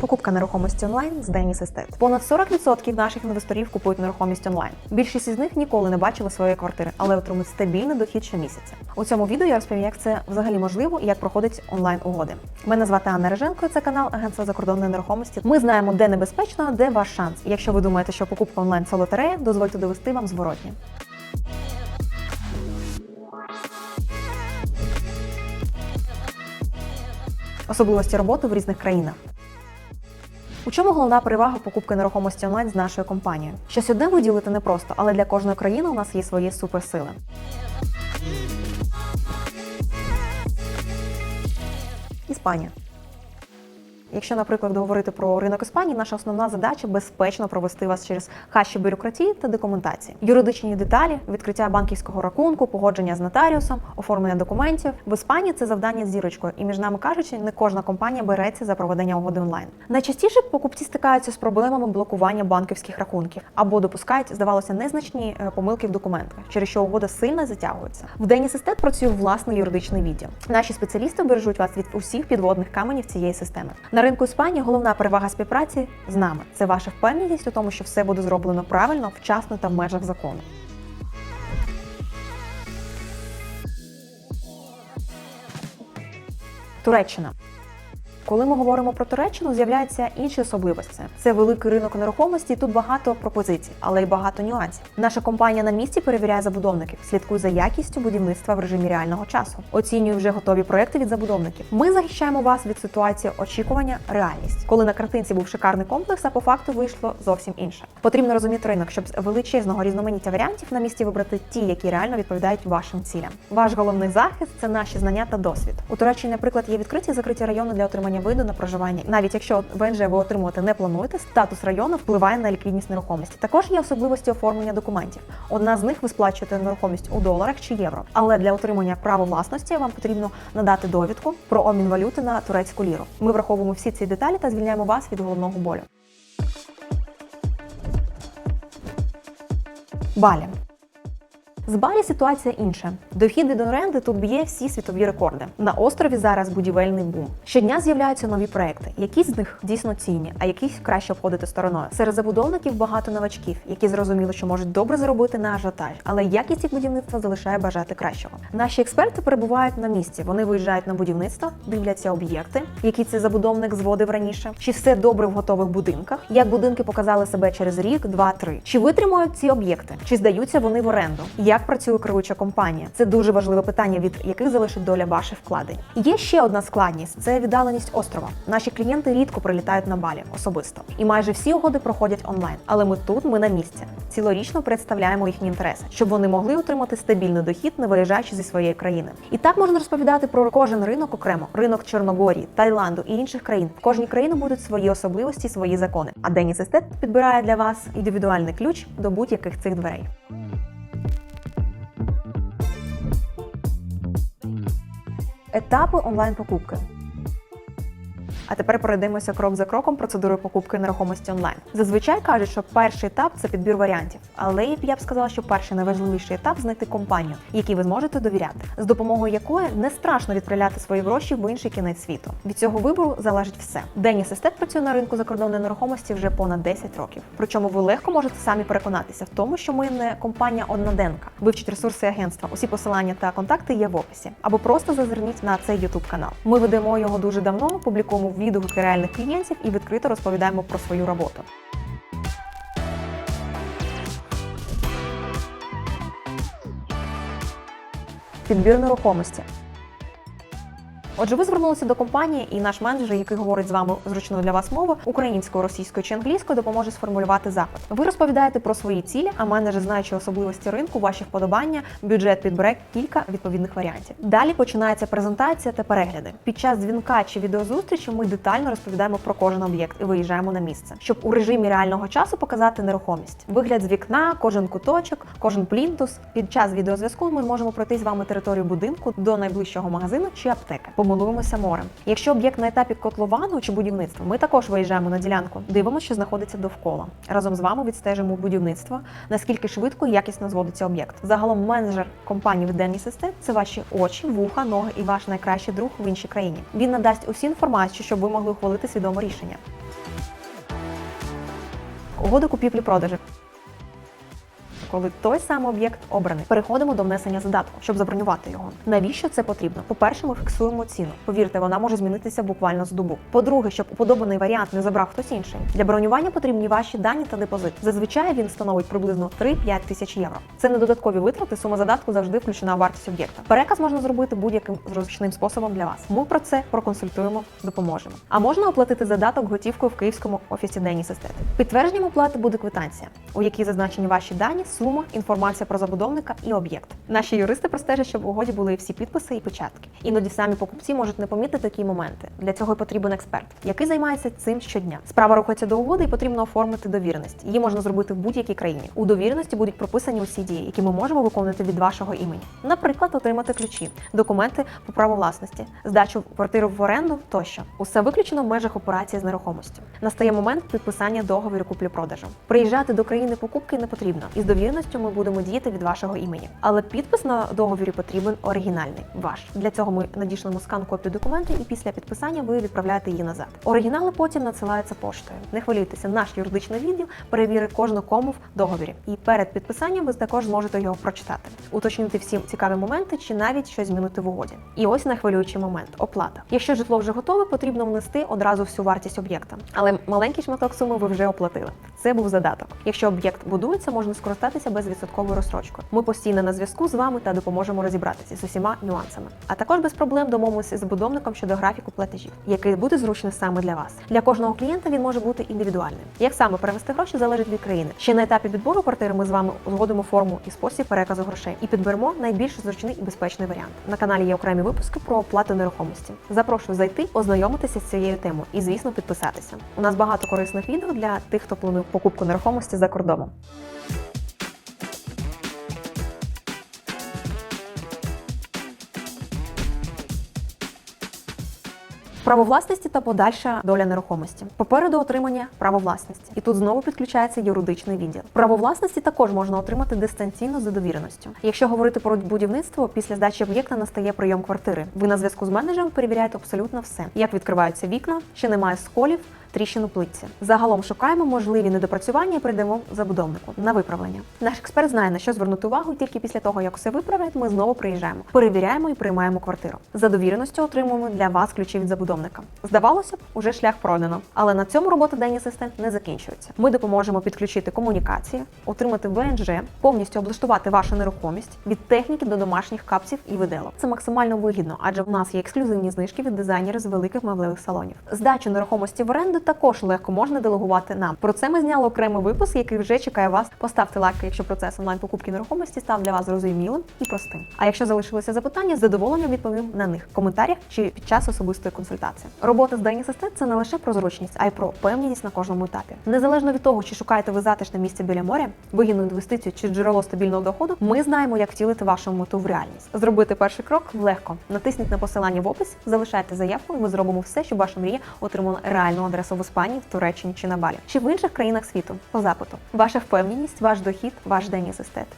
Покупка нерухомості онлайн з Деніс Естет. Понад 40% наших інвесторів купують нерухомість онлайн. Більшість із них ніколи не бачили своєї квартири, але отримують стабільний дохід щомісяця. У цьому відео я розповім, як це взагалі можливо і як проходить онлайн угоди. Мене звати Анна Реженко. Це канал Агентства закордонної нерухомості. Ми знаємо, де небезпечно, де ваш шанс. Якщо ви думаєте, що покупка онлайн це лотерея, дозвольте довести вам зворотні. Особливості роботи в різних країнах. У чому головна перевага покупки нерухомості онлайн з нашою компанією? Щось одне виділити непросто, але для кожної країни у нас є свої суперсили. Іспанія. Якщо, наприклад, говорити про ринок Іспанії, наша основна задача безпечно провести вас через хащі бюрократії та документації, юридичні деталі, відкриття банківського рахунку, погодження з нотаріусом, оформлення документів. В Іспанії це завдання зірочкою, і між нами кажучи, не кожна компанія береться за проведення угоди онлайн. Найчастіше покупці стикаються з проблемами блокування банківських рахунків або допускають, здавалося, незначні е, помилки в документах, через що угода сильно затягується. В Дені Систет працює власний юридичний відділ. Наші спеціалісти бережуть вас від усіх підводних каменів цієї системи. На ринку Іспанії головна перевага співпраці з нами це ваша впевненість у тому, що все буде зроблено правильно, вчасно та в межах закону. Туреччина. Коли ми говоримо про Туреччину, з'являються інші особливості. Це великий ринок нерухомості, тут багато пропозицій, але й багато нюансів. Наша компанія на місці перевіряє забудовників, слідкує за якістю будівництва в режимі реального часу, оцінює вже готові проекти від забудовників. Ми захищаємо вас від ситуації очікування, реальність, коли на картинці був шикарний комплекс, а по факту вийшло зовсім інше. Потрібно розуміти ринок, щоб з величезного різноманіття варіантів на місці вибрати ті, які реально відповідають вашим цілям. Ваш головний захист це наші знання та досвід. У Туреччині, наприклад, є відкриті і закриті райони для отримання виду на проживання. Навіть якщо ВНЖ ви отримувати не плануєте, статус району впливає на ліквідність нерухомості. Також є особливості оформлення документів. Одна з них ви сплачуєте нерухомість у доларах чи євро. Але для отримання права власності вам потрібно надати довідку про обмін валюти на турецьку ліру. Ми враховуємо всі ці деталі та звільняємо вас від головного болю. Балі. З Балі ситуація інша. Дохід від оренди тут б'є всі світові рекорди. На острові зараз будівельний бум. Щодня з'являються нові проекти. Які з них дійсно цінні, а якісь краще обходити стороною. Серед забудовників багато новачків, які зрозуміли, що можуть добре заробити на ажіотаж, але якість їх будівництва залишає бажати кращого. Наші експерти перебувають на місці. Вони виїжджають на будівництво, дивляться об'єкти, які цей забудовник зводив раніше, чи все добре в готових будинках, як будинки показали себе через рік, два, три, чи витримують ці об'єкти, чи здаються вони в оренду, як працює керуюча компанія. Це дуже важливе питання, від яких залежить доля ваших вкладень. Є ще одна складність це віддаленість острова. Наші клієнти рідко прилітають на балі особисто, і майже всі угоди проходять онлайн. Але ми тут, ми на місці. Цілорічно представляємо їхні інтереси, щоб вони могли отримати стабільний дохід, не виїжджаючи зі своєї країни. І так можна розповідати про кожен ринок окремо: ринок Чорногорії, Таїланду і інших країн. В кожній країні будуть свої особливості, свої закони. А Деніс Естет підбирає для вас індивідуальний ключ до будь-яких цих дверей. Етапи онлайн-покупки. А тепер пройдемося крок за кроком процедурою покупки нерухомості онлайн. Зазвичай кажуть, що перший етап це підбір варіантів, але я б сказала, що перший найважливіший етап знайти компанію, якій ви зможете довіряти, з допомогою якої не страшно відправляти свої гроші в інший кінець світу. Від цього вибору залежить все. Деніс Естет працює на ринку закордонної нерухомості вже понад 10 років. Причому ви легко можете самі переконатися в тому, що ми не компанія одноденка. Вивчіть ресурси агентства. Усі посилання та контакти є в описі. Або просто зазирніть на цей YouTube канал. Ми ведемо його дуже давно, публікуємо відгуки реальних клієнтів і відкрито розповідаємо про свою роботу. Підбір нерухомості. Отже, ви звернулися до компанії, і наш менеджер, який говорить з вами зручною для вас мовою, українською, російською чи англійською, допоможе сформулювати запит. Ви розповідаєте про свої цілі, а менеджер, знаючи особливості ринку, ваші вподобання, бюджет підбере кілька відповідних варіантів. Далі починається презентація та перегляди. Під час дзвінка чи відеозустрічі ми детально розповідаємо про кожен об'єкт і виїжджаємо на місце, щоб у режимі реального часу показати нерухомість. Вигляд з вікна, кожен куточок, кожен плінтус. Під час відеозв'язку ми зможемо пройти з вами територію будинку до найближчого магазину чи аптеки милуємося морем. Якщо об'єкт на етапі котловану чи будівництва, ми також виїжджаємо на ділянку, дивимося, що знаходиться довкола. Разом з вами відстежимо будівництво, наскільки швидко і якісно зводиться об'єкт. Загалом менеджер компанії в Денні Систем це ваші очі, вуха, ноги і ваш найкращий друг в іншій країні. Він надасть усі інформацію, щоб ви могли ухвалити свідоме рішення. Угода купівлі-продажу. Коли той самий об'єкт обраний, переходимо до внесення задатку, щоб забронювати його. Навіщо це потрібно? По-перше, ми фіксуємо ціну. Повірте, вона може змінитися буквально з добу. По-друге, щоб уподобаний варіант не забрав хтось інший. Для бронювання потрібні ваші дані та депозит. Зазвичай він становить приблизно 3-5 тисяч євро. Це не додаткові витрати. Сума задатку завжди включена в вартість об'єкта. Переказ можна зробити будь-яким зручним способом для вас. Ми про це проконсультуємо, допоможемо. А можна оплатити задаток готівкою в київському офісі Дені Системи. Підтвердженням оплати буде квитанція, у якій зазначені ваші дані, сума, інформація про забудовника і об'єкт. Наші юристи простежать, щоб в угоді були всі підписи і печатки. Іноді самі покупці можуть не помітити такі моменти. Для цього й потрібен експерт, який займається цим щодня. Справа рухається до угоди і потрібно оформити довіреність. Її можна зробити в будь-якій країні. У довіреності будуть прописані усі дії, які ми можемо виконувати від вашого імені. Наприклад, отримати ключі, документи по праву власності, здачу квартири в оренду тощо. Усе виключено в межах операції з нерухомістю. Настає момент підписання договору куплі-продажу. Приїжджати до країни покупки не потрібно, і з довіреністю ми будемо діяти від вашого імені. Але підпис на договорі потрібен оригінальний. Ваш для цього ми надішлемо скан копію документу, і після підписання ви відправляєте її назад. Оригінали потім надсилаються поштою. Не хвилюйтеся, наш юридичний відділ перевірить кожну кому в договорі. І перед підписанням ви також зможете його прочитати, уточнити всі цікаві моменти чи навіть щось змінити в угоді. І ось найхвилюючий момент оплата. Якщо житло вже готове, потрібно внести одразу всю вартість об'єкта. Але маленький шматок суми ви вже оплатили. Це був задаток. Якщо об'єкт будується, можна скористатися безвідсотковою розстрочкою. Ми постійно на зв'язку з вами та допоможемо розібратися з усіма нюансами. А також без проблем домовимося з забудовником щодо графіку платежів, який буде зручний саме для вас. Для кожного клієнта він може бути індивідуальним. Як саме перевести гроші залежить від країни. Ще на етапі відбору квартири ми з вами узгодимо форму і спосіб переказу грошей і підберемо найбільш зручний і безпечний варіант. На каналі є окремі випуски про оплату нерухомості. Запрошую зайти, ознайомитися з цією темою і, звісно, підписатися. У нас багато корисних відео для тих, хто планує покупку нерухомості за кордоном. Право власності та подальша доля нерухомості. Попереду отримання право власності. І тут знову підключається юридичний відділ. Право власності також можна отримати дистанційно за довіреністю. Якщо говорити про будівництво, після здачі об'єкта настає прийом квартири. Ви на зв'язку з менеджером перевіряєте абсолютно все, як відкриваються вікна, чи немає сколів. Тріщин у плитці. Загалом шукаємо можливі недопрацювання і прийдемо забудовнику на виправлення. Наш експерт знає на що звернути увагу, тільки після того, як все виправлять, ми знову приїжджаємо, перевіряємо і приймаємо квартиру. За довіреністю отримуємо для вас ключі від забудовника. Здавалося б, уже шлях пройдено, але на цьому робота День Асистент не закінчується. Ми допоможемо підключити комунікації, отримати ВНЖ, повністю облаштувати вашу нерухомість від техніки до домашніх капців і виделок. Це максимально вигідно, адже в нас є ексклюзивні знижки від дизайнерів з великих меблевих салонів. Здачу нерухомості в оренду також легко можна делегувати нам. Про це ми зняли окремий випуск, який вже чекає вас. Поставте лайк, якщо процес онлайн покупки нерухомості став для вас зрозумілим і простим. А якщо залишилися запитання, з задоволенням відповім на них в коментарях чи під час особистої консультації. Робота з Дені Систем – це не лише про зручність, а й про впевненість на кожному етапі. Незалежно від того, чи шукаєте ви затишне місце біля моря, вигідну інвестицію чи джерело стабільного доходу, ми знаємо, як втілити вашу мету в реальність. Зробити перший крок легко. Натисніть на посилання в опис, залишайте заявку, і ми зробимо все, щоб ваша мрія отримала реальну адресу в Іспанії, в Туреччині чи на Балі, чи в інших країнах світу по запиту. Ваша впевненість, ваш дохід, ваш день асистент.